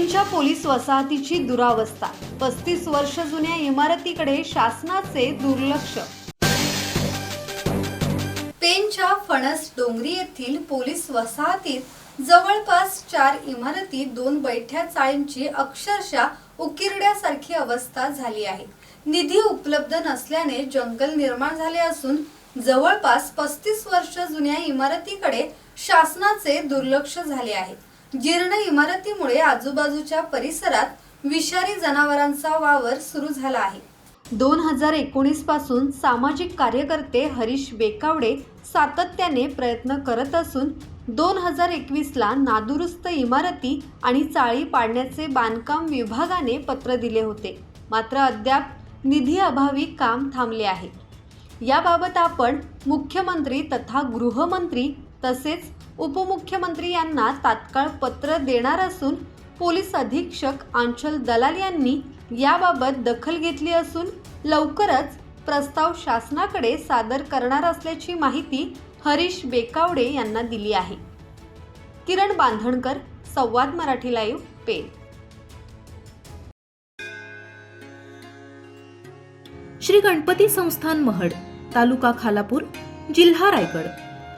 पेणच्या police वसाहतीची दुरावस्था. पस्तीस वर्ष जुन्या इमारतीकडे शासनाचे दुर्लक्ष. पेणच्या फणस डोंगरी येथील पोलीस वसाहतीत जवळपास चार इमारती दोन बैठ्या चाळींची अक्षरशः उकिरड्यासारखी अवस्था झाली आहे. निधी उपलब्ध नसल्याने जंगल निर्माण झाले असून जवळपास पस्तीस वर्ष जुन्या इमारतीकडे शासनाचे दुर्लक्ष झाले आहे. जीर्ण इमारतीमुळे आजूबाजूच्या परिसरात विषारी जनावरांचा वावर सुरू झाला आहे. दोन हजार एकोणीसपासून सामाजिक कार्यकर्ते हरीश बेकावडे सातत्याने प्रयत्न करत असून दोन हजार एकवीसला नादुरुस्त इमारती आणि चाळी पाडण्याचे बांधकाम विभागाने पत्र दिले होते. मात्र अद्याप निधी अभावी काम थांबले आहे. याबाबत आपण मुख्यमंत्री तथा गृहमंत्री तसेच उपमुख्यमंत्री यांना तात्काळ पत्र देणार असून पोलीस अधीक्षक आंचल दलाल यांनी याबाबत दखल घेतली असून लवकरच प्रस्ताव शासनाकडे सादर करणार असल्याची माहिती हरीश बेकावडे यांना दिली आहे. किरण बांधणकर संवाद मराठी लाईव्ह पेन श्री गणपती संस्थान महड तालुका खालापूर जिल्हा रायगड.